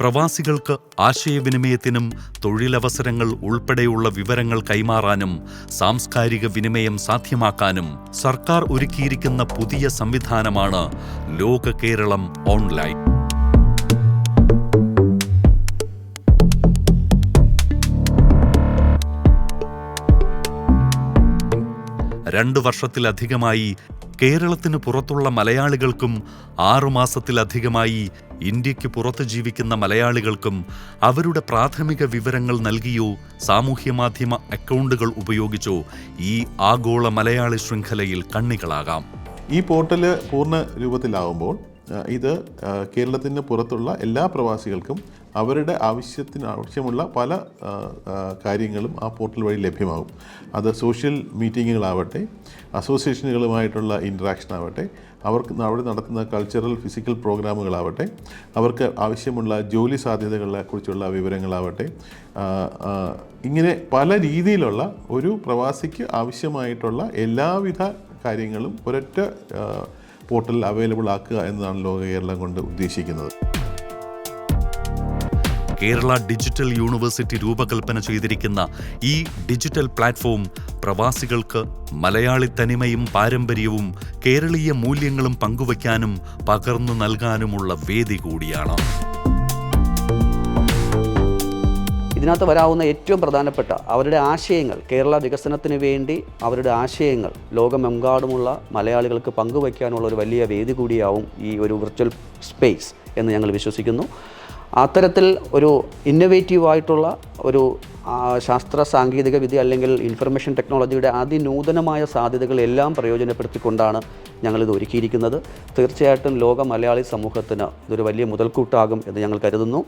പ്രവാസികൾക്ക് ആശയവിനിമയത്തിനും തൊഴിലവസരങ്ങൾ ഉൾപ്പെടെയുള്ള വിവരങ്ങൾ കൈമാറാനും സാംസ്കാരിക വിനിമയം സാധ്യമാക്കാനും സർക്കാർ ഒരുക്കിയിരിക്കുന്ന പുതിയ സംവിധാനമാണ് ലോക കേരളം ഓൺലൈൻ. രണ്ടു വർഷത്തിലധികമായി കേരളത്തിന് പുറത്തുള്ള മലയാളികൾക്കും ആറുമാസത്തിലധികമായി ഇന്ത്യയ്ക്ക് പുറത്ത് ജീവിക്കുന്ന മലയാളികൾക്കും അവരുടെ പ്രാഥമിക വിവരങ്ങൾ നൽകിയോ സാമൂഹ്യമാധ്യമ അക്കൗണ്ടുകൾ ഉപയോഗിച്ചോ ഈ ആഗോള മലയാളി ശൃംഖലയിൽ കണ്ണികളാകാം. ഈ പോർട്ടൽ പൂർണ രൂപത്തിലാവുമ്പോൾ ഇത് കേരളത്തിന് പുറത്തുള്ള എല്ലാ പ്രവാസികൾക്കും അവരുടെ ആവശ്യത്തിന് ആവശ്യമുള്ള പല കാര്യങ്ങളും ആ പോർട്ടൽ വഴി ലഭ്യമാകും. അത് സോഷ്യൽ മീറ്റിങ്ങുകളാവട്ടെ അസോസിയേഷനുകളുമായിട്ടുള്ള ഇൻട്രാക്ഷൻ ആവട്ടെ അവർക്ക് അവിടെ നടത്തുന്ന കൾച്ചറൽ ഫിസിക്കൽ പ്രോഗ്രാമുകളാവട്ടെ അവർക്ക് ആവശ്യമുള്ള ജോലി സാധ്യതകളെ കുറിച്ചുള്ള വിവരങ്ങളാവട്ടെ ഇങ്ങനെ പല രീതിയിലുള്ള ഒരു പ്രവാസിക്ക് ആവശ്യമായിട്ടുള്ള എല്ലാവിധ കാര്യങ്ങളും ഒരൊറ്റ പോർട്ടലിൽ അവൈലബിൾ ആക്കുക എന്നതാണ് ലോക കേരളം കൊണ്ട് ഉദ്ദേശിക്കുന്നത്. കേരള ഡിജിറ്റൽ യൂണിവേഴ്സിറ്റി രൂപകൽപ്പന ചെയ്തിരിക്കുന്ന ഈ ഡിജിറ്റൽ പ്ലാറ്റ്ഫോം പ്രവാസികൾക്ക് മലയാളി തനിമയും പാരമ്പര്യവും കേരളീയ മൂല്യങ്ങളും പങ്കുവയ്ക്കാനും പകർന്നു നൽകാനുമുള്ള വേദി കൂടിയാണ്. ഇതിനകത്ത് വരാവുന്ന ഏറ്റവും പ്രധാനപ്പെട്ട അവരുടെ ആശയങ്ങൾ കേരള വികസനത്തിന് വേണ്ടി അവരുടെ ആശയങ്ങൾ ലോകമെമ്പാടുമുള്ള മലയാളികൾക്ക് പങ്കുവയ്ക്കാനുള്ള ഒരു വലിയ വേദി കൂടിയാവും ഈ ഒരു വിർച്വൽ സ്പേസ് എന്ന് ഞങ്ങൾ വിശ്വസിക്കുന്നു. അത്തരത്തിൽ ഒരു ഇന്നൊവേറ്റീവ് ആയിട്ടുള്ള ഒരു ശാസ്ത്ര സാങ്കേതിക വിദ്യ അല്ലെങ്കിൽ ഇൻഫർമേഷൻ ടെക്നോളജിയുടെ അതിനൂതനമായ സാധ്യതകളെല്ലാം പ്രയോജനപ്പെടുത്തിക്കൊണ്ടാണ് ഞങ്ങളിത് ഒരുക്കിയിരിക്കുന്നത്. തീർച്ചയായിട്ടും ലോക മലയാളി സമൂഹത്തിന് ഇതൊരു വലിയ മുതൽക്കൂട്ടാകും എന്ന് ഞങ്ങൾ കരുതുന്നു.